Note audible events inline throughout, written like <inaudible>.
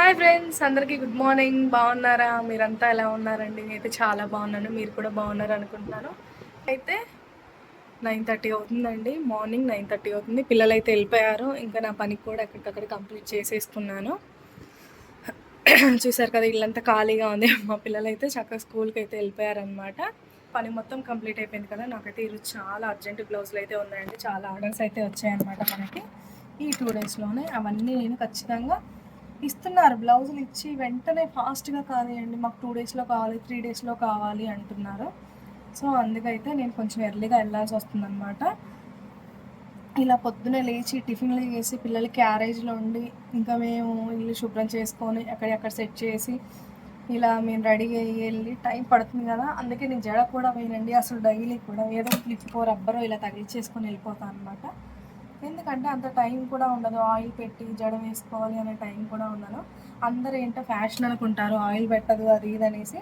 Hi friends అందరికీ good morning. బాగున్నారా? మీరంతా ఎలా ఉన్నారండి? నేనైతే చాలా బాగున్నాను. మీరు కూడా బాగున్నారు అనుకుంటున్నాను. అయితే నైన్ థర్టీ అవుతుందండి. మార్నింగ్ నైన్ థర్టీ అవుతుంది. పిల్లలు అయితే వెళ్ళిపోయారు. ఇంకా నా పని కూడా ఎక్కడికక్కడ కంప్లీట్ చేసేసుకున్నాను. చూసారు కదా ఇల్లంతా ఖాళీగా ఉంది. మా పిల్లలు అయితే చక్కగా స్కూల్కి అయితే వెళ్ళిపోయారనమాట పని మొత్తం కంప్లీట్ అయిపోయింది కదా నాకైతే ఈరోజు చాలా అర్జెంట్ బ్లౌజులు అయితే ఉన్నాయండి. చాలా ఆర్డర్స్ అయితే వచ్చాయన్నమాట మనకి. ఈ టూ డేస్లోనే అవన్నీ నేను ఖచ్చితంగా ఇస్తున్నారు. బ్లౌజులు ఇచ్చి వెంటనే ఫాస్ట్గా కానివ్వండి మాకు టూ డేస్లో కావాలి త్రీ డేస్లో కావాలి అంటున్నారు. సో అందుకైతే నేను కొంచెం ఎర్లీగా వెళ్ళాల్సి వస్తుందన్నమాట. ఇలా పొద్దునే లేచి టిఫిన్లు చేసి పిల్లలు క్యారేజ్లో ఉండి ఇంకా మేము ఇల్లు శుభ్రం చేసుకొని ఎక్కడెక్కడ సెట్ చేసి ఇలా మేము రెడీ అయ్యి వెళ్ళి టైం పడుతుంది కదా అందుకే నేను జడ కూడా పోయినండి అసలు డైలీ కూడా ఏదో క్లిప్ రబ్బరో ఇలా తగిలిచేసుకొని వెళ్ళిపోతాను అనమాట ఎందుకంటే అంత టైం కూడా ఉండదు. ఆయిల్ పెట్టి జడ వేసుకోవాలి అనే టైం కూడా ఉండదు. అందరూ ఏంటో ఫ్యాషన్ అనుకుంటారు. ఆయిల్ పెట్టదు అది ఇది అనేసి.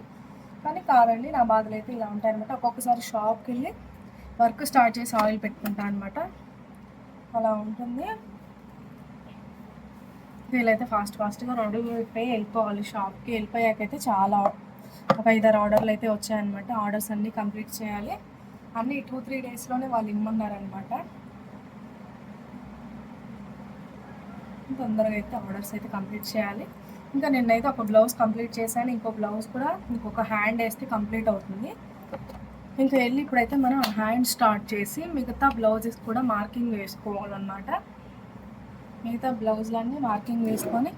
కానీ కాదండి నా బాధలు అయితే ఇలా ఉంటాయి అనమాట ఒక్కొక్కసారి షాప్కి వెళ్ళి వర్క్ స్టార్ట్ చేసి ఆయిల్ పెట్టుకుంటాను అనమాట అలా ఉంటుంది. వీళ్ళైతే ఫాస్ట్ ఫాస్ట్గా రెండు అయిపోయి వెళ్ళిపోవాలి. షాప్కి వెళ్ళిపోయాకైతే చాలా ఒక ఐదారు ఆర్డర్లు అయితే వచ్చాయన్నమాట. ఆర్డర్స్ అన్నీ కంప్లీట్ చేయాలి. అన్నీ టూ త్రీ డేస్లోనే వాళ్ళు ఇమ్మన్నారనమాట తొందరగా అయితే ఆర్డర్స్ అయితే కంప్లీట్ చేయాలి. ఇంకా నిన్నైతే ఒక బ్లౌజ్ కంప్లీట్ చేశాను. ఇంకో బ్లౌజ్ కూడా ఇంకొక హ్యాండ్ వేస్తే కంప్లీట్ అవుతుంది. ఇంకా వెళ్ళి ఇప్పుడైతే మనం హ్యాండ్ స్టార్ట్ చేసి మిగతా బ్లౌజెస్ కూడా మార్కింగ్ వేసుకోవాలన్నమాట. మిగతా బ్లౌజులన్నీ మార్కింగ్ వేసుకొని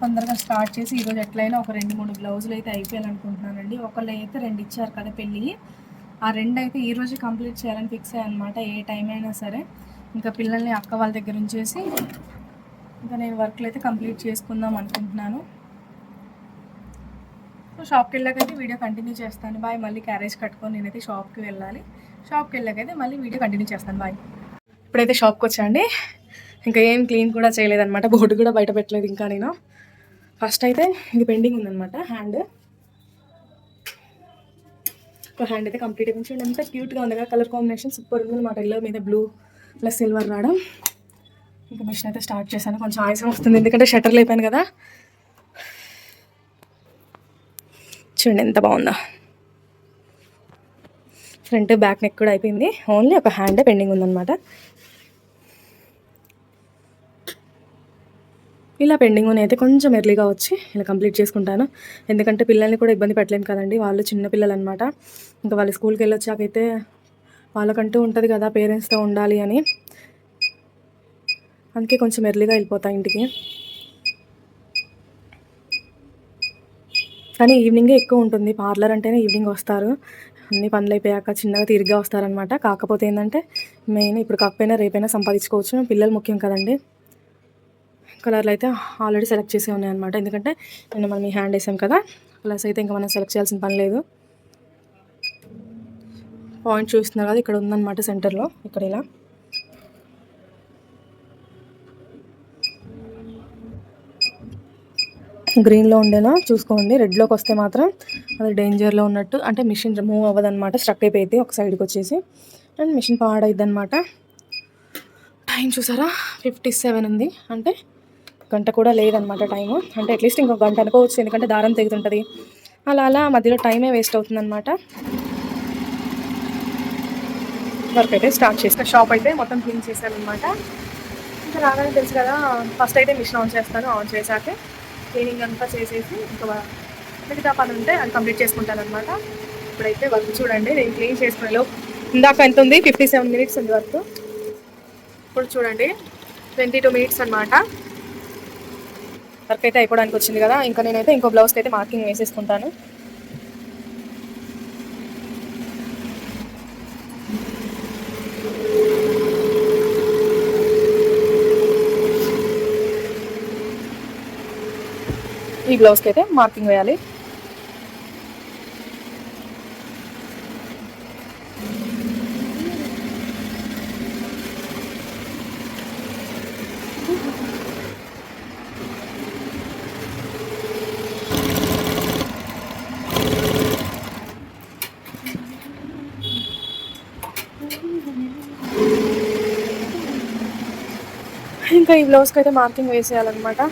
తొందరగా స్టార్ట్ చేసి ఈరోజు ఎట్లయినా ఒక రెండు మూడు బ్లౌజులు అయితే అయిపోయాలనుకుంటున్నానండి ఒకళ్ళు అయితే రెండు ఇచ్చారు కదా పెళ్ళి. ఆ రెండు అయితే ఈరోజు కంప్లీట్ చేయాలని ఫిక్స్ అయ్యానమాట ఏ టైం అయినా సరే. ఇంకా పిల్లల్ని అక్క వాళ్ళ దగ్గర ఉంచేసి ఇంకా నేను వర్క్లు అయితే కంప్లీట్ చేసుకుందాం అనుకుంటున్నాను. సో షాప్కి వెళ్ళాకైతే వీడియో కంటిన్యూ చేస్తాను. బాయ్ మళ్ళీ క్యారేజ్ కట్టుకొని నేనైతే షాప్కి వెళ్ళాలి. షాప్కి వెళ్ళాకైతే మళ్ళీ వీడియో కంటిన్యూ చేస్తాను. బాయ్. ఇప్పుడైతే షాప్కి వచ్చాండి ఇంకా ఏం క్లీన్ కూడా చేయలేదన్నమాట. బోర్డు కూడా బయట పెట్టలేదు ఇంకా నేను. ఫస్ట్ అయితే ఇది పెండింగ్ ఉందన్నమాట హ్యాండ్. ఒక హ్యాండ్ అయితే కంప్లీట్ అయిపోయింది. ఎంత క్యూట్గా ఉంది కదా. కలర్ కాంబినేషన్ సూపర్ ఉంది అనమాట ఎల్లో మీద బ్లూ ప్లస్ సిల్వర్ రావడం. ఇంకా మిషన్ అయితే స్టార్ట్ చేశాను. కొంచెం ఆయాసం వస్తుంది. ఎందుకంటే షట్టర్లు అయిపోయాను కదా. చూడండి ఎంత బాగుందో. ఫ్రంట్ బ్యాక్ నెక్ కూడా అయిపోయింది. ఓన్లీ ఒక హ్యాండ్ పెండింగ్ ఉందన్నమాట. ఇలా పెండింగ్ అయితే కొంచెం ఎర్లీగా వచ్చి ఇలా కంప్లీట్ చేసుకుంటాను. ఎందుకంటే పిల్లల్ని కూడా ఇబ్బంది పెట్టలేము కదండి. వాళ్ళు చిన్న పిల్లలు అనమాట ఇంకా వాళ్ళు స్కూల్కి వెళ్ళి వచ్చాకైతే వాళ్ళకంటూ ఉంటుంది కదా పేరెంట్స్తో ఉండాలి అని. అందుకే కొంచెం ఎర్లీగా వెళ్ళిపోతా ఇంటికి. కానీ ఈవినింగే ఎక్కువ ఉంటుంది. పార్లర్ అంటేనే ఈవినింగ్ వస్తారు. అన్ని పనులు అయిపోయాక చిన్నగా తిరిగ్గా వస్తారనమాట కాకపోతే ఏంటంటే మెయిన్ ఇప్పుడు కాకపోయినా రేపైనా సంపాదించుకోవచ్చు. పిల్లలు ముఖ్యం కదండి. కలర్లు అయితే ఆల్రెడీ సెలెక్ట్ చేసే ఉన్నాయన్నమాట. ఎందుకంటే నేను మనం హ్యాండ్ వేసాం కదా. ప్లస్ అయితే ఇంకా మనం సెలెక్ట్ చేయాల్సిన పని లేదు. పాయింట్ చూస్తున్నారు కదా ఇక్కడ ఉందన్నమాట సెంటర్లో ఇక్కడ ఇలా. గ్రీన్లో ఉండేలా చూసుకోండి. రెడ్లోకి వస్తే మాత్రం అది డేంజర్లో ఉన్నట్టు అంటే మిషన్ మూవ్ అవ్వదన్నమాట. స్ట్రక్ అయిపోయింది ఒక సైడ్కి వచ్చేసి. అండ్ మిషన్ పాడైద్ది అనమాట టైం చూసారా? ఫిఫ్టీ సెవెన్ ఉంది. అంటే గంట కూడా లేదనమాట టైము. అంటే అట్లీస్ట్ ఇంకో గంట అనుకోవచ్చు. ఎందుకంటే దారం తెగుతుంటుంది. అలా అలా మధ్యలో టైమే వేస్ట్ అవుతుందన్నమాట. వర్క్ అయితే స్టార్ట్ చేస్తాను షాప్ అయితే మొత్తం క్లీన్ చేశాను అనమాట ఇంకా రాగానే తెలుసు కదా ఫస్ట్ అయితే మిషన్ ఆన్ చేస్తాను. ఆన్ చేశాకే క్లీనింగ్ అంతా చేసేసి ఇంకా మిగతా పని ఉంటే అది కంప్లీట్ చేసుకుంటాను అనమాట ఇప్పుడైతే వర్క్ చూడండి నేను క్లీన్ చేసుకునే ఇందాక ఎంత ఉంది? ఫిఫ్టీ సెవెన్ మినిట్స్ ఉంది వర్క్. ఇప్పుడు చూడండి ట్వంటీ టూ మినిట్స్ అనమాట వర్క్ అయితే అయిపోవడానికి వచ్చింది కదా ఇంకా నేనైతే ఇంకో బ్లౌజ్కి అయితే మార్కింగ్ వేసేసుకుంటాను. ఈ బ్లౌజ్కి అయితే మార్కింగ్ వేయాలి. ఇంకా ఈ బ్లౌజ్కి అయితే మార్కింగ్ వేసేయాలన్నమాట.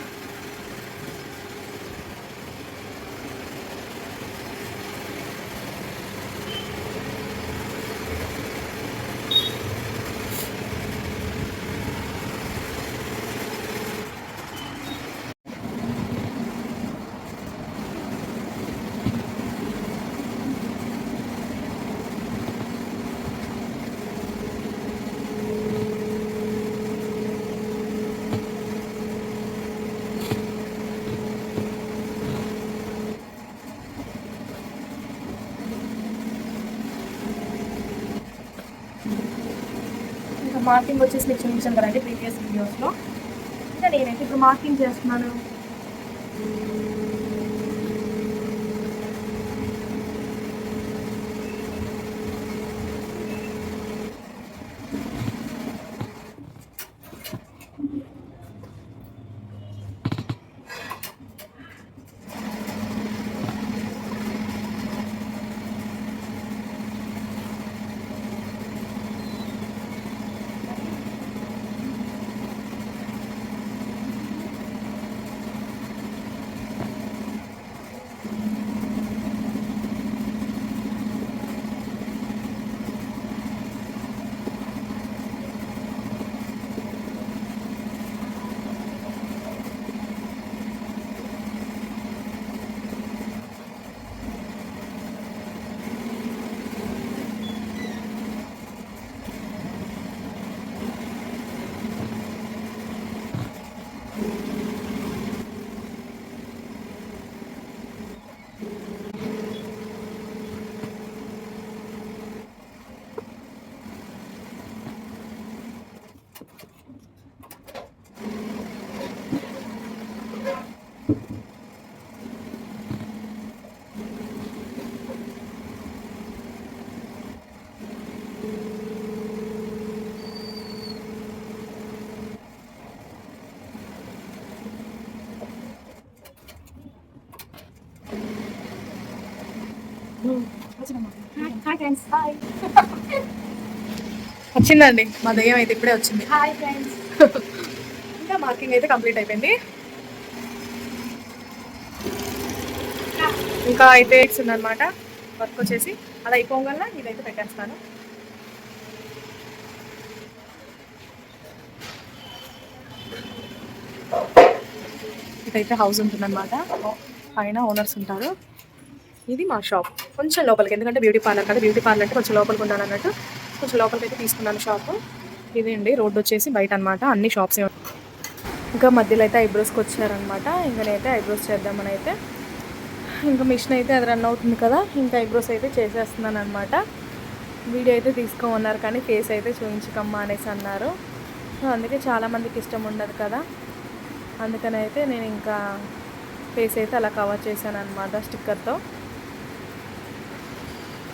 మార్కింగ్ వచ్చేసి మీకు చూపించాను కదండి ప్రీవియస్ వీడియోస్లో ఇంకా నేనైతే ఇప్పుడు మార్కింగ్ చేస్తున్నాను హాయ్ ఫ్రెండ్స్ హాయ్ <laughs> వచ్చిందండి. మా దయ్యం అయితే ఇప్పుడే వచ్చింది. హాయ్ ఫ్రెండ్స్ ఇంకా మార్కింగ్ అయితే కంప్లీట్ అయిపోయింది. ఇంకా అయితే ఉందన్నమాట. వర్క్ వచ్చేసి. అది అయిపోగల ఇదైతే పెట్టేస్తాను. ఇదైతే హౌస్ ఉంటుందన్నమాట. పైన ఓనర్స్ ఉంటారు. ఇది మా షాప్ కొంచెం లోపలికి ఎందుకంటే బ్యూటీ పార్లర్ కదా బ్యూటీ పార్లర్ అంటే కొంచెం లోపలికి ఉండాలి అన్నట్టు. కొంచెం లోపలికి అయితే తీసుకున్నాను షాప్. ఇదండి రోడ్డు వచ్చేసి బయట అనమాట అన్ని షాప్స్ ఇంకా మధ్యలో అయితే ఐబ్రోస్కి వచ్చారనమాట ఇంకా నేనైతే ఐబ్రోస్ చేద్దామని అయితే ఇంకా మిషన్ అయితే అది రన్ అవుతుంది కదా ఇంకా ఐబ్రోస్ అయితే చేసేస్తున్నాను అనమాట వీడియో అయితే తీసుకోమన్నారు కానీ ఫేస్ అయితే చూపించకమ్మా అనేసి అన్నారు. సో అందుకే చాలామందికి ఇష్టం ఉండదు కదా. అందుకని అయితే నేను ఇంకా ఫేస్ అయితే అలా కవర్ చేశాను అనమాట స్టిక్కర్తో.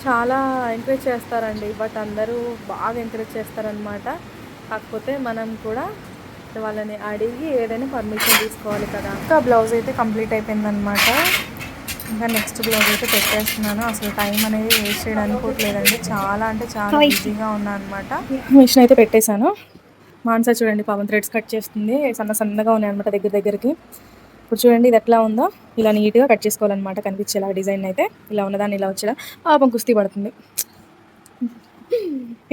చాలా ఎంకరేజ్ చేస్తారండి. బట్ అందరూ బాగా ఎంకరేజ్ చేస్తారనమాట కాకపోతే మనం కూడా వాళ్ళని అడిగి ఏదైనా పర్మిషన్ తీసుకోవాలి కదా. ఇంకా బ్లౌజ్ అయితే కంప్లీట్ అయిపోయిందనమాట ఇంకా నెక్స్ట్ బ్లౌజ్ అయితే పెట్టేస్తున్నాను. అసలు టైం అనేది వేస్ట్ చేయడానికి అనుకోవట్లేదండి చాలా అంటే చాలా ఈజీగా ఉన్నా అనమాట మిషన్ అయితే పెట్టేశాను. మాన్సా చూడండి. పాపం థ్రెడ్స్ కట్ చేస్తుంది. సన్న సన్నగా ఉన్నాయి అనమాట దగ్గర దగ్గరికి. ఇప్పుడు చూడండి ఇది ఎట్లా ఉందో. ఇలా నీట్గా కట్ చేసుకోవాలన్నమాట కనిపించేలా డిజైన్ అయితే. ఇలా ఉన్నదాన్ని ఇలా వచ్చేలా పాపం కుస్తీ పడుతుంది.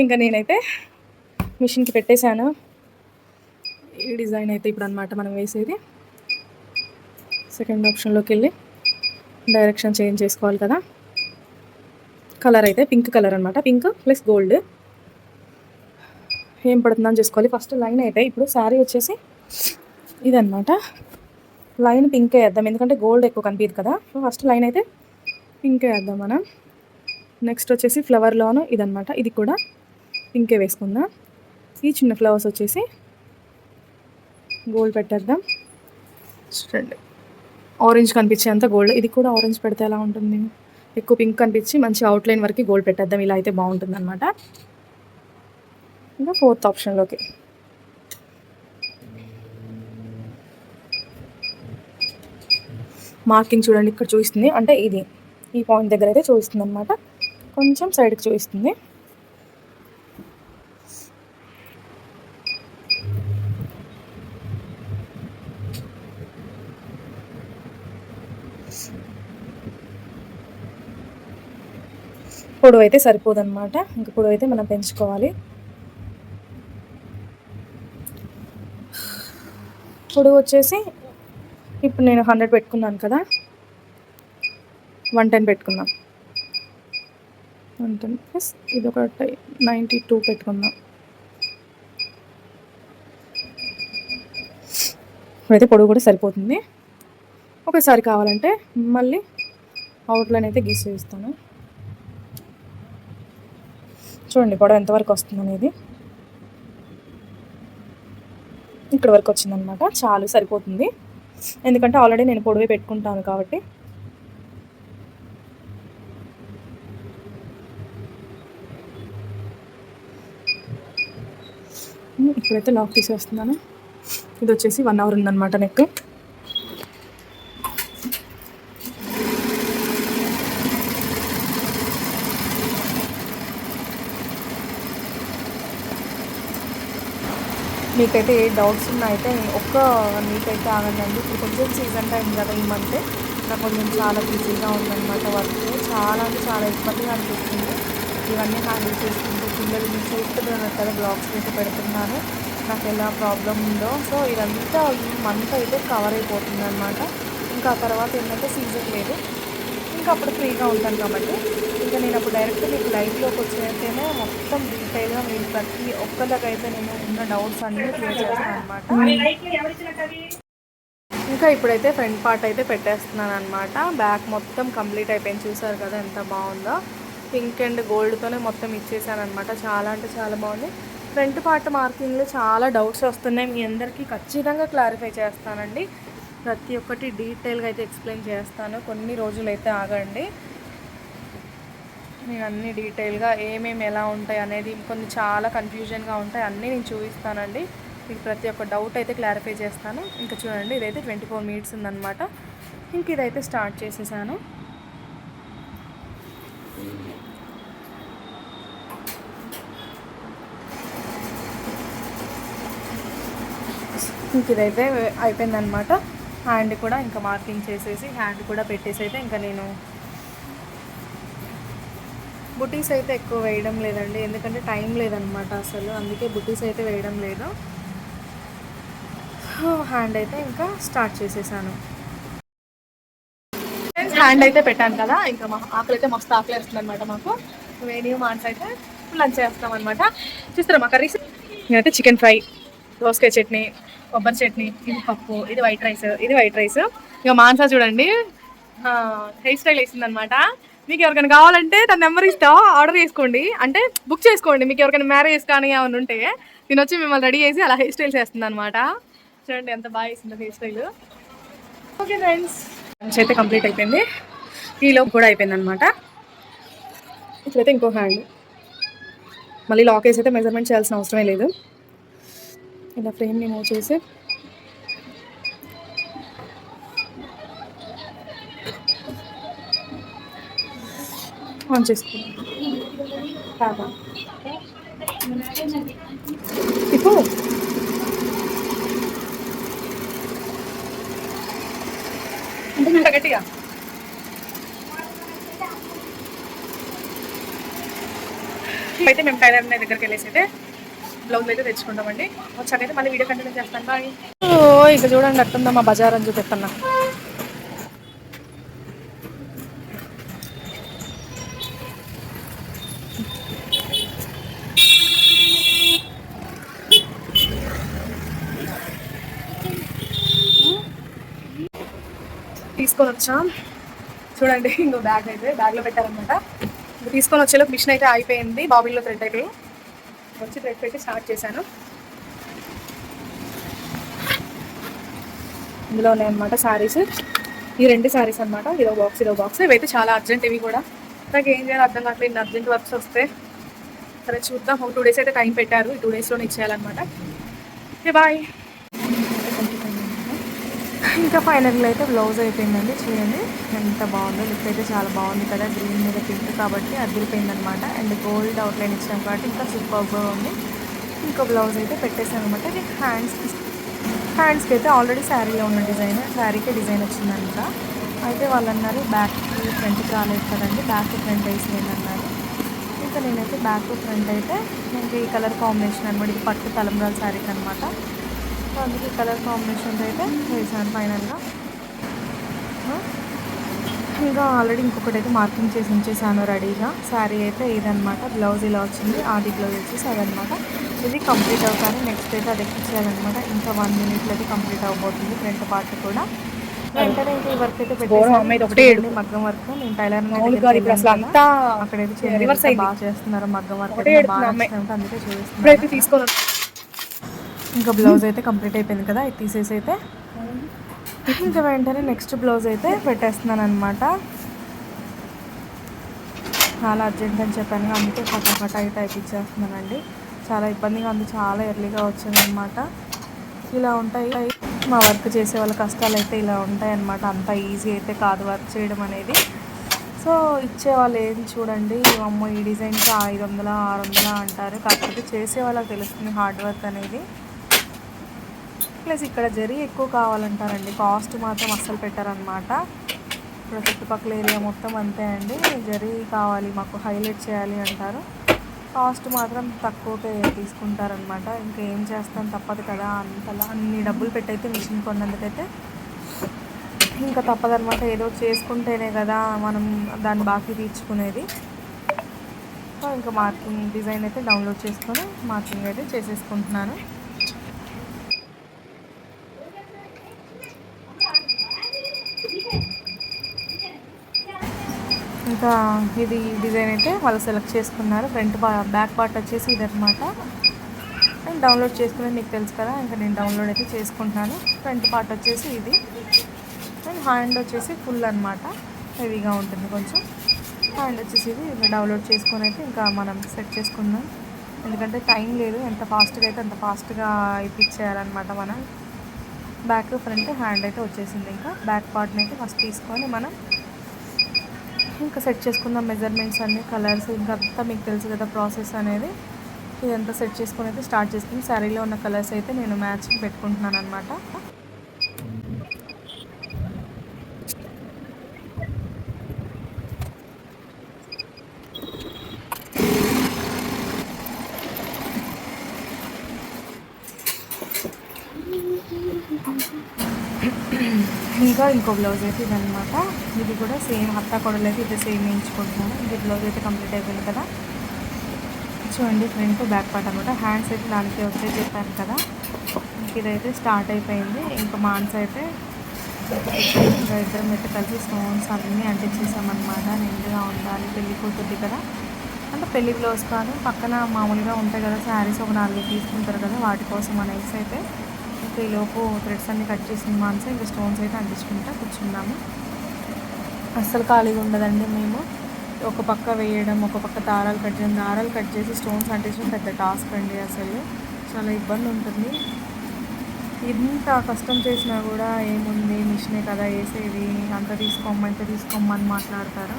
ఇంకా నేనైతే మిషన్కి పెట్టేశాను. ఈ డిజైన్ అయితే ఇప్పుడు అనమాట మనం వేసేది. సెకండ్ ఆప్షన్లోకి వెళ్ళి డైరెక్షన్ చేంజ్ చేసుకోవాలి కదా. కలర్ అయితే పింక్ కలర్ అనమాట పింక్ ప్లస్ గోల్డ్. ఏం పడుతుందని చేసుకోవాలి. ఫస్ట్ లైన్ అయితే ఇప్పుడు శారీ వచ్చేసి ఇదన్నమాట. లైన్ పింక్ వేద్దాం. ఎందుకంటే గోల్డ్ ఎక్కువ కనిపించదు కదా. సో ఫస్ట్ లైన్ అయితే పింక్ వేద్దాం మనం. నెక్స్ట్ వచ్చేసి ఫ్లవర్లోను ఇదనమాట ఇది కూడా పింకే వేసుకుందాం. ఈ చిన్న ఫ్లవర్స్ వచ్చేసి గోల్డ్ పెట్టేద్దాం. చూడండి ఆరెంజ్ కనిపించేంత గోల్డ్ ఇది కూడా ఆరెంజ్ పెడితే ఎలా ఉంటుంది? ఎక్కువ పింక్ కనిపించి మంచి అవుట్లైన్ వరకు గోల్డ్ పెట్టేద్దాం. ఇలా అయితే బాగుంటుంది అనమాట ఇంకా ఫోర్త్ ఆప్షన్లోకి మార్కింగ్ చూడండి ఇక్కడ చూపిస్తుంది. అంటే ఇది ఈ పాయింట్ దగ్గర అయితే చూపిస్తుంది అనమాట కొంచెం సైడ్కి చూపిస్తుంది. పొడవు అయితే సరిపోదన్నమాట. ఇంక పొడవు అయితే మనం పెంచుకోవాలి. పొడవు వచ్చేసి ఇప్పుడు నేను హండ్రెడ్ పెట్టుకున్నాను కదా. వన్ టెన్ పెట్టుకుందాం వన్ టెన్ ప్లస్ ఇది ఒక నైంటీ టూ పెట్టుకుందాం ఇప్పుడైతే పొడవు కూడా సరిపోతుంది. ఒకసారి కావాలంటే మళ్ళీ అవుట్లైన్ అయితే గీసి ఇస్తాను చూడండి పొడవు ఎంతవరకు వస్తుంది అనేది. ఇక్కడ వరకు వచ్చిందనమాట. చాలు సరిపోతుంది. ఎందుకంటే ఆల్రెడీ నేను పొడివే పెట్టుకుంటాను కాబట్టి. ఇప్పుడైతే లాక్ తీసేస్తున్నాను. ఇది వచ్చేసి వన్ అవర్ ఉందన్నమాట నెక్ మీకైతే ఏ డౌట్స్ ఉన్నాయితే ఒక్క మీకైతే ఆగండి. ఇప్పుడు కొంచెం సీజన్ టైం కదా ఈ మంత్. నాకు కొంచెం చాలా బిజీగా ఉందన్నమాట వర్క్. చాలా అంటే చాలా ఇబ్బందిగా అనిపిస్తుంది. ఇవన్నీ హ్యాండిల్ చేసుకుంటూ పిల్లలు చూస్తున్నారు కదా బ్లాగ్స్ అయితే పెడుతున్నాను నాకు ఎలా ప్రాబ్లం ఉందో. సో ఇదంతా ఈ మంత్ అయితే కవర్ అయిపోతుంది అనమాట ఇంకా ఆ తర్వాత ఏంటంటే సీజన్ లేదు. ఇంకా అప్పుడు ఫ్రీగా ఉంటాను కాబట్టి ఇంకా నేను అప్పుడు డైరెక్ట్ మీకు లైవ్లోకి వచ్చేటైతేనే మొత్తం డీటెయిల్గా మీరు ప్రతి ఒక్కరికైతే నేను ఉన్న డౌట్స్ అన్నీ క్లియర్ చేస్తాను అనమాట ఇంకా ఇప్పుడైతే ఫ్రంట్ పార్ట్ అయితే పెట్టేస్తున్నాను అనమాట బ్యాక్ మొత్తం కంప్లీట్ అయిపోయింది. చూసారు కదా ఎంత బాగుందో. పింక్ అండ్ గోల్డ్తోనే మొత్తం ఇచ్చేసాను అనమాట చాలా అంటే చాలా బాగుంది. ఫ్రంట్ పార్ట్ మార్కింగ్లో చాలా డౌట్స్ వస్తున్నాయి. మీ అందరికీ ఖచ్చితంగా క్లారిఫై చేస్తానండి. ప్రతి ఒక్కటి డీటెయిల్గా అయితే ఎక్స్ప్లెయిన్ చేస్తాను. కొన్ని రోజులు అయితే ఆగండి. నేను అన్ని డీటెయిల్గా ఏమేమి ఎలా ఉంటాయి అనేది కొన్ని చాలా కన్ఫ్యూజన్గా ఉంటాయి అన్నీ నేను చూపిస్తానండి. మీకు ప్రతి ఒక్క డౌట్ అయితే క్లారిఫై చేస్తాను. ఇంకా చూడండి ఇదైతే ట్వంటీ ఫోర్ మినిట్స్ ఉందన్నమాట. ఇంక ఇదైతే స్టార్ట్ చేసేసాను. ఇంక ఇదైతే అయిపోయిందనమాట హ్యాండ్ కూడా ఇంకా మార్కింగ్ చేసేసి హ్యాండ్ కూడా పెట్టేసి అయితే ఇంకా నేను బుటీస్ అయితే ఎక్కువ వేయడం లేదండి. ఎందుకంటే టైం లేదనమాట అసలు. అందుకే బుటీస్ అయితే వేయడం లేదు. హ్యాండ్ అయితే ఇంకా స్టార్ట్ చేసేసాను. హ్యాండ్ అయితే పెట్టాను కదా. ఇంకా మా ఆకలి అయితే మస్తు ఆకలి వేస్తుంది అనమాట మాకు. వేణి మాన్స్ అయితే లంచ్ చేస్తాం అనమాట చూస్తారా మా కర్రీస్? నేనైతే చికెన్ ఫ్రై దోసకాయ చట్నీ కొబ్బరి చట్నీ ఇది పప్పు ఇది వైట్ రైస్ ఇది వైట్ రైస్. ఇంకా మాన్సా చూడండి. హెయిర్ స్టైల్ వేసింది అనమాట మీకు ఎవరికైనా కావాలంటే తన నెంబర్ ఇస్తా ఆర్డర్ చేసుకోండి. అంటే బుక్ చేసుకోండి మీకు ఎవరికైనా మ్యారేజ్ కానీ ఏమైనా ఉంటే. నేను వచ్చి మిమ్మల్ని రెడీ చేసి అలా హెయిర్ స్టైల్ చేస్తుంది అనమాట చూడండి ఎంత బాగా వేసిందో hair style. Okay friends lunch అయితే కంప్లీట్ అయిపోయింది. ఈలో కూడా అయిపోయింది అనమాట ఇట్లయితే ఇంకో హ్యాండ్. మళ్ళీ లాకేజ్ అయితే మెజర్మెంట్ చేయాల్సిన అవసరమే లేదు. ఇలా ఫ్రేమ్ని మూవ్ చేసి ఆన్ చేసుకో ఇప్పుడు అంటే గట్టిగా. అయితే మేము టైలర్ అనే దగ్గరికి వెళ్ళేసి అయితే బ్లౌజ్ అయితే తెచ్చుకుంటామండి. వచ్చాకైతే మళ్ళీ వీడియో కంటిన్యూ చేస్తాను. బాయ్. ఓ ఇక చూడండి అట్టుందా మా బజార్ అని చూపిస్తున్నా తీసుకొని వచ్చాం. చూడండి ఇంకో బ్యాగ్ అయితే బ్యాగ్లో పెట్టారనమాట ఇంకా తీసుకొని వచ్చేలోపు మిషన్ అయితే అయిపోయింది బాబిల్లో థ్రెడ్ అయితే. వచ్చి థ్రెడ్ పెట్టి స్టార్ట్ చేశాను. ఇందులో ఉన్నాయన్నమాట శారీస్ ఈ రెండు శారీస్ అనమాట ఇదో బాక్స్ ఇదో బాక్స్ ఇవైతే చాలా అర్జెంట్ ఇవి కూడా. నాకు ఏం చేయాలి అర్థం కావట్లేదు. ఇన్ని అర్జెంట్ వర్క్స్ వస్తే సరే చూద్దాం. ఒక టూ డేస్ అయితే టైం పెట్టారు. ఈ టూ డేస్లోనే ఇచ్చేయాలన్నమాట. ఓకే బాయ్ ఇంకా ఫైనల్గా అయితే బ్లౌజ్ అయిపోయిందండి. చూడండి ఎంత బాగుందో లుక్ అయితే చాలా బాగుంది కదా. గ్రీన్ మీద పింక్ కాబట్టి అదిరిపోయింది అనమాట అండ్ గోల్డ్ అవుట్లైన్ ఇచ్చాం కాబట్టి ఇంకా సూపర్గా ఉంది. ఇంకో బ్లౌజ్ అయితే పెట్టేసాను అనమాట ఇది హ్యాండ్స్ హ్యాండ్స్కి అయితే ఆల్రెడీ శారీలో ఉన్న డిజైన్ శారీకే డిజైన్ వచ్చిందంట. అయితే వాళ్ళు అన్నారు బ్యాక్ ఫ్రంట్ రాలేదు కదండి. బ్యాక్ ఫ్రంట్ వేసేయండి అన్నారు. ఇంకా నేనైతే బ్యాక్ ఫ్రంట్ అయితే ఇంకా ఈ కలర్ కాంబినేషన్ అనమాట ఇది పట్టు తలంబ్రాల శారీకి అనమాట సో అందుకే కలర్ కాంబినేషన్ అయితే వేసాను ఫైనల్గా. ఇంకా ఆల్రెడీ ఇంకొకటి అయితే మార్కింగ్ చేసి ఉంచేసాను రెడీగా. శారీ అయితే ఇదనమాట బ్లౌజ్ ఇలా వచ్చింది ఆది బ్లౌజ్ వచ్చేసి అదనమాట ఇది కంప్లీట్ అవుతాను నెక్స్ట్ అయితే అది ఎక్కించాలన్నమాట ఇంకా వన్ మినిట్లో అయితే కంప్లీట్ అవబోతుంది ఫ్రంట్ పార్ట్ కూడా. వెంటనే ఇంకా ఈ వర్క్ అయితే పెట్టేసి. మగ్గం వర్క్. నేను టైలర్ అక్కడైతే. బాగా చేస్తున్నారు మగ్గం వర్క్ బాగా అందుకే చూపిస్తున్నాను ఇంకా బ్లౌజ్ అయితే కంప్లీట్ అయిపోయింది కదా ఇది తీసేసి అయితే. ఇంకా వెంటనే నెక్స్ట్ బ్లౌజ్ అయితే పెట్టేస్తున్నాను అనమాట చాలా అర్జెంట్ అని చెప్పాను అందుకే ఫటాఫట అయితే అయిపించేస్తున్నానండి చాలా ఇబ్బందిగా ఉంది చాలా ఎర్లీగా వచ్చిందనమాట ఇలా ఉంటాయి. మా వర్క్ చేసే వాళ్ళ కష్టాలు అయితే ఇలా ఉంటాయి అన్నమాట. అంత ఈజీ అయితే కాదు వర్క్ చేయడం అనేది. సో ఇచ్చే వాళ్ళు ఏం చూడండి అమ్మో ఈ డిజైన్కి ఐదు వందల ఆరు వందల అంటారు. కాకపోతే చేసే వాళ్ళకి తెలుస్తుంది హార్డ్ వర్క్ అనేది. ప్లస్ ఇక్కడ జరీ ఎక్కువ కావాలంటారండి. కాస్ట్ మాత్రం అస్సలు పెట్టారనమాట ఇక్కడ చుట్టుపక్కల ఏరియా మొత్తం అంతే అండి. జరీ కావాలి మాకు హైలైట్ చేయాలి అంటారు. కాస్ట్ మాత్రం తక్కువకే తీసుకుంటారనమాట ఇంకా ఏం చేస్తాం తప్పదు కదా. అంతలా అన్ని డబ్బులు పెట్టయితే మిషన్ కొన్నందుకైతే ఇంకా తప్పదనమాట ఏదో చేసుకుంటేనే కదా మనం దాన్ని బాకీ తీర్చుకునేది. సో ఇంకా మార్కింగ్ డిజైన్ అయితే డౌన్లోడ్ చేసుకొని మార్కింగ్ అయితే చేసేసుకుంటున్నాను. ఇంకా ఇది డిజైన్ అయితే వాళ్ళు సెలెక్ట్ చేసుకున్నారు. ఫ్రంట్ బ్యాక్ పార్ట్ వచ్చేసి ఇదనమాట నేను డౌన్లోడ్ చేసుకునేది మీకు తెలుసు కదా ఇంకా నేను డౌన్లోడ్ అయితే చేసుకుంటున్నాను. ఫ్రంట్ పార్ట్ వచ్చేసి ఇది. అండ్ హ్యాండ్ వచ్చేసి ఫుల్ అనమాట హెవీగా ఉంటుంది కొంచెం. హ్యాండ్ వచ్చేసి ఇది. ఇంకా డౌన్లోడ్ చేసుకొని అయితే ఇంకా మనం సెట్ చేసుకుందాం. ఎందుకంటే టైం లేదు. ఎంత ఫాస్ట్గా అయితే అంత ఫాస్ట్గా ఇప్పించేయాలన్నమాట మనం. బ్యాక్ ఫ్రంట్ హ్యాండ్ అయితే వచ్చేసింది ఇంకా. బ్యాక్ పార్ట్ని అయితే ఫస్ట్ తీసుకొని మనం ఇంకా సెట్ చేసుకుందాం మెజర్మెంట్స్ అన్ని కలర్స్ ఇంకా అంతా మీకు తెలుసు కదా ప్రాసెస్ అనేది. ఇదంతా సెట్ చేసుకుని అయితే స్టార్ట్ చేసుకుని శారీలో ఉన్న కలర్స్ అయితే నేను మ్యాచింగ్ పెట్టుకుంటున్నాను అనమాట ఇంకా ఇంకో బ్లౌజ్ అయితే ఇదనమాట ఇది కూడా సేమ్ అత్త కొడలు అయితే ఇది సేమ్ వేయించుకుంటున్నాను. ఇది బ్లౌజ్ అయితే కంప్లీట్ అయిపోయింది కదా. చూడండి ఫ్రంట్ బ్యాక్ పార్ట్ అనమాట హ్యాండ్స్ అయితే దానికి వచ్చే చెప్పాను కదా. ఇదైతే స్టార్ట్ అయిపోయింది. ఇంకా మాన్స్ అయితే ఇంకా ఇద్దరం అయితే కలిసి స్టోన్స్ అన్నీ అంటించేసామన్నమాట. నిండుగా ఉండాలి. పెళ్ళి కూతుంది కదా. అంటే పెళ్ళి బ్లౌజ్ కాదు. పక్కన మామూలుగా ఉంటాయి కదా శారీస్ ఒక నాలుగు తీసుకుంటారు కదా వాటి కోసం అనేసి అయితే. ఈలోపు థ్రెడ్స్ అన్ని కట్ చేసిన మాన్సే ఇంకా స్టోన్స్ అయితే అంటించుకుంటా కూర్చున్నాము. అస్సలు ఖాళీగా ఉండదండి మేము. ఒక పక్క వేయడం ఒక పక్క దారాలు కట్ చేయడం దారాలు కట్ చేసి స్టోన్స్ అంటించడం పెద్ద టాస్క్ అండి అసలు. చాలా ఇబ్బంది ఉంటుంది. ఎంత కష్టం చేసినా కూడా ఏముంది మిషనే కదా వేసేది అంత తీసుకోమ్మ ఇంత తీసుకోమ్మని మాట్లాడతారు?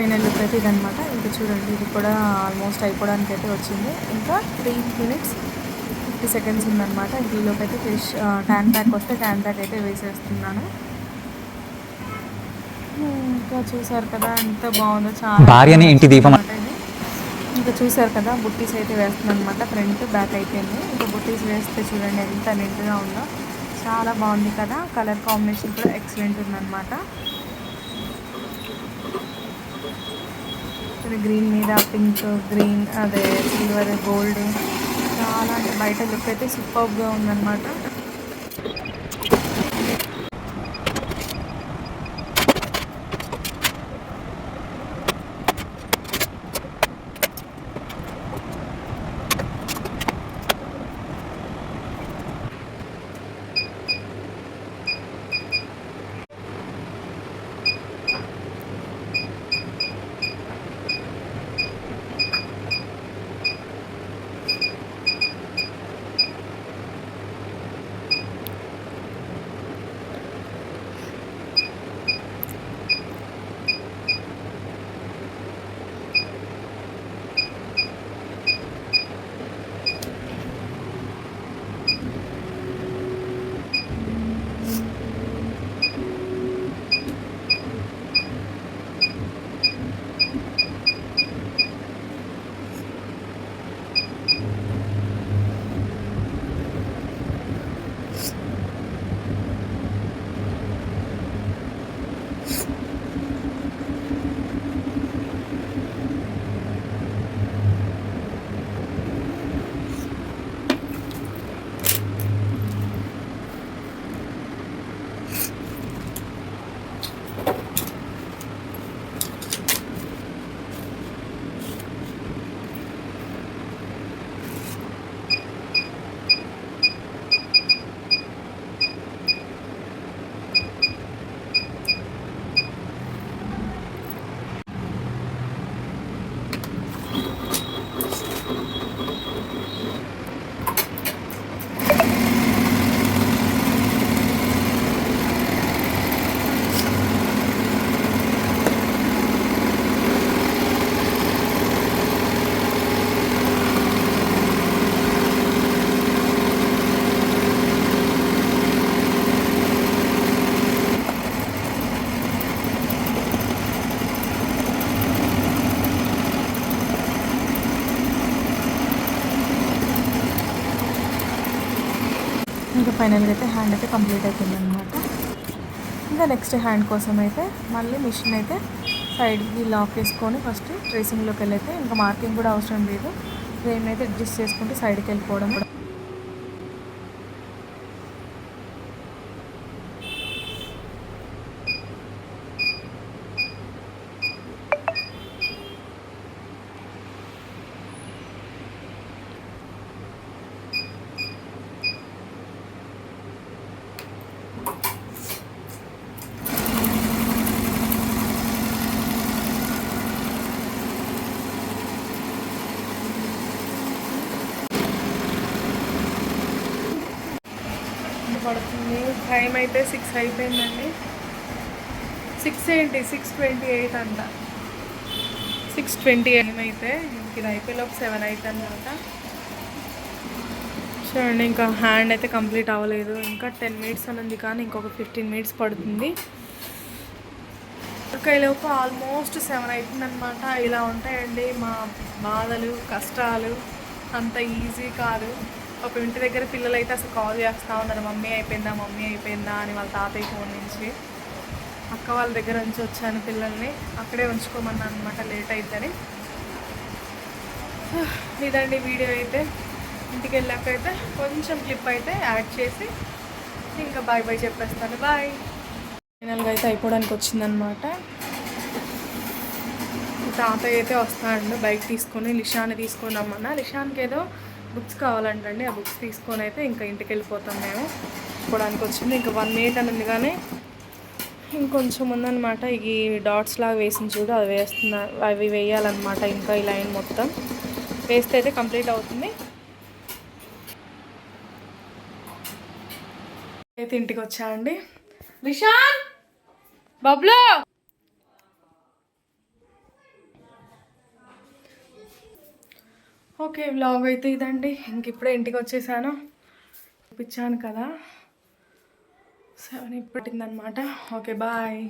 ఫైనల్ లుక్ అయితే ఇదనమాట ఇంకా చూడండి ఇది కూడా ఆల్మోస్ట్ అయిపోవడానికి అయితే వచ్చింది. ఇంకా త్రీ మినిట్స్ ఫిఫ్టీ సెకండ్స్ ఉందన్నమాట. ఇందులోకి అయితే ఫిష్ ట్యాన్ ప్యాక్ వస్తే ట్యాన్ ప్యాక్ అయితే వేసేస్తున్నాను. ఇంకా చూసారు కదా ఎంత బాగుందో చాలా ఇంటి దీపం. ఇంకా చూసారు కదా బుట్టీస్ అయితే వేస్తున్నాను అనమాట ఫ్రంట్ బ్యాక్ అయిపోయింది. ఇంకా బుట్టీస్ వేస్తే చూడండి ఎంత నీట్గా ఉందో. చాలా బాగుంది కదా కలర్ కాంబినేషన్ కూడా ఎక్సలెంట్ ఉందన్నమాట. గ్రీన్ మీద పింక్ గ్రీన్ అదే సిల్వర్ గోల్డ్ చాలా అంటే బయట లుక్ అయితే సూపర్గా ఉందన్నమాట. ఫైనల్గా అయితే హ్యాండ్ అయితే కంప్లీట్ అయిపోయింది అనమాట ఇంకా నెక్స్ట్ హ్యాండ్ కోసం అయితే మళ్ళీ మిషన్ అయితే సైడ్కి లాక్ వేసుకొని ఫస్ట్ ట్రేసింగ్లోకి వెళ్ళైతే ఇంకా మార్కింగ్ కూడా అవసరం లేదు. ఫ్రేమ్ అయితే అడ్జస్ట్ చేసుకుంటే సైడ్కి వెళ్ళిపోవడం కూడా టైం అయితే సిక్స్ అయిపోయిందండి. సిక్స్ ఏంటి? సిక్స్ ట్వంటీ ఎయిట్ అంట. సిక్స్ ట్వంటీ ఎయిట్ అయితే ఇంక ఇది అయిపోయేలోపు సెవెన్ అయితే అనమాట చూడండి ఇంకా హ్యాండ్ అయితే కంప్లీట్ అవ్వలేదు. ఇంకా టెన్ మినిట్స్ అని ఉంది కానీ ఇంకొక ఫిఫ్టీన్ మినిట్స్ పడుతుంది. లోపు ఆల్మోస్ట్ సెవెన్ అవుతుందన్నమాట ఇలా ఉంటాయండి మా బాధలు కష్టాలు. అంత ఈజీ కాదు. ఒక ఇంటి దగ్గర పిల్లలు అయితే అసలు కాల్ చేస్తూ ఉన్నారు మమ్మీ అయిపోయిందా మమ్మీ అయిపోయిందా? అని వాళ్ళ తాతయ్య ఫోన్ నుంచి. అక్క వాళ్ళ దగ్గర నుంచి వచ్చాను పిల్లల్ని. అక్కడే ఉంచుకోమన్నాను అనమాట లేట్ అయిద్దని. <sighs> ఇదండి వీడియో అయితే. ఇంటికి వెళ్ళాక అయితే కొంచెం క్లిప్ అయితే యాడ్ చేసి ఇంకా బాయ్ బాయ్ చెప్పేస్తాను. బాయ్. ఫైనల్గా అయితే అయిపోవడానికి వచ్చిందనమాట తాతయ్య అయితే వస్తాడు బైక్ తీసుకొని లిషాన్ని తీసుకొని రమ్మన్నా. లిషాన్కి ఏదో బుక్స్ కావాలంటండి ఆ బుక్స్ తీసుకొని అయితే ఇంకా ఇంటికి వెళ్ళిపోతాం మేము. పోవడానికి వచ్చింది ఇంకా వన్ మినిట్ అని ఉంది కానీ ఇంకొంచెం ఉందన్నమాట. ఈ డాట్స్ లాగా వేసింది చూడు అవి వేస్తున్నా అవి వేయాలన్నమాట ఇంకా ఈ లైన్ మొత్తం. వేస్తే అయితే కంప్లీట్ అవుతుంది. అయితే ఇంటికి వచ్చా అండి రిషాన్ బబ్లు! ఓకే వ్లాగ్ అయితే ఇదండి. ఇంక ఇప్పుడే ఇంటికి వచ్చేసాను. చూపించాను కదా. సెవెన్ ఇప్పటిందనమాట ఓకే బాయ్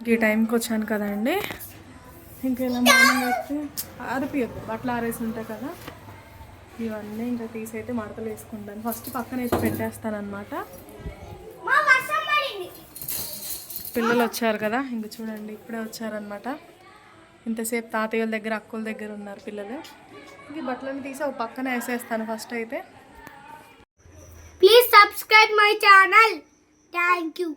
ఈ టైంకి వచ్చాను కదా అండి. ఇలా మార్నింగ్ అయితే ఆరిపోయద్దు బట్టలు ఆరేసి ఉంటాయి కదా. ఇవన్నీ ఇంకా తీసి అయితే మడతలు వేసుకుంటాను. ఫస్ట్ పక్కన వేసి పెట్టేస్తాను అనమాట పిల్లలు వచ్చారు కదా ఇంక చూడండి ఇప్పుడే వచ్చారనమాట. ఇంతసేపు తాతయ్యల దగ్గర అక్కల దగ్గర ఉన్నారు పిల్లలు. ఇది బట్టలన్నీ తీసి ఒక పక్కన వేసేస్తాను ఫస్ట్ అయితే please subscribe my channel thank you